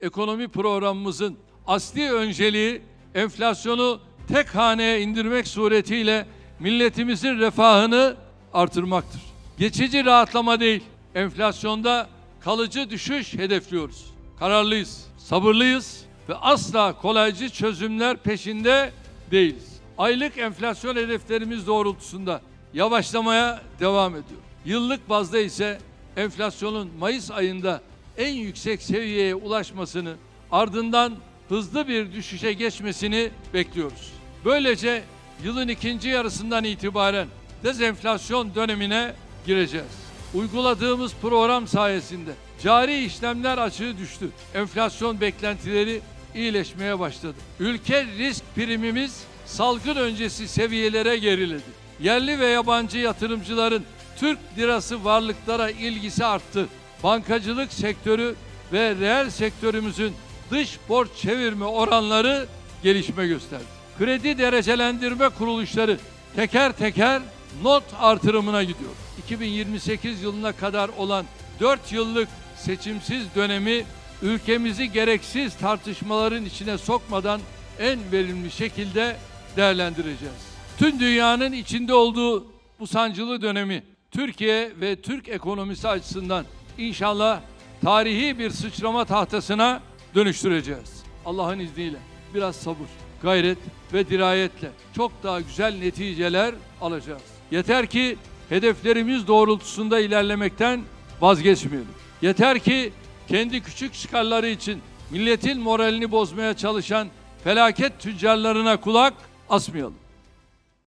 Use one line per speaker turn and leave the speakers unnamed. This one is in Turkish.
ekonomi programımızın asli önceliği enflasyonu tek haneye indirmek suretiyle milletimizin refahını artırmaktır. Geçici rahatlama değil, enflasyonda kalıcı düşüş hedefliyoruz. Kararlıyız, sabırlıyız ve asla kolaycı çözümler peşinde değiliz. Aylık enflasyon hedeflerimiz doğrultusunda yavaşlamaya devam ediyor. Yıllık bazda ise enflasyonun Mayıs ayında en yüksek seviyeye ulaşmasını ardından hızlı bir düşüşe geçmesini bekliyoruz. Böylece yılın ikinci yarısından itibaren dezenflasyon dönemine gireceğiz. Uyguladığımız program sayesinde cari işlemler açığı düştü. Enflasyon beklentileri iyileşmeye başladı. Ülke risk primimiz salgın öncesi seviyelere geriledi. Yerli ve yabancı yatırımcıların Türk lirası varlıklara ilgisi arttı. Bankacılık sektörü ve reel sektörümüzün dış borç çevirme oranları gelişme gösterdi. Kredi derecelendirme kuruluşları teker teker not artırımına gidiyor. 2028 yılına kadar olan 4 yıllık seçimsiz dönemi ülkemizi gereksiz tartışmaların içine sokmadan en verimli şekilde değerlendireceğiz. Tüm dünyanın içinde olduğu bu sancılı dönemi Türkiye ve Türk ekonomisi açısından inşallah tarihi bir sıçrama tahtasına dönüştüreceğiz. Allah'ın izniyle biraz sabır, gayret ve dirayetle çok daha güzel neticeler alacağız. Yeter ki hedeflerimiz doğrultusunda ilerlemekten vazgeçmeyelim. Yeter ki kendi küçük çıkarları için milletin moralini bozmaya çalışan felaket tüccarlarına kulak asmayalım.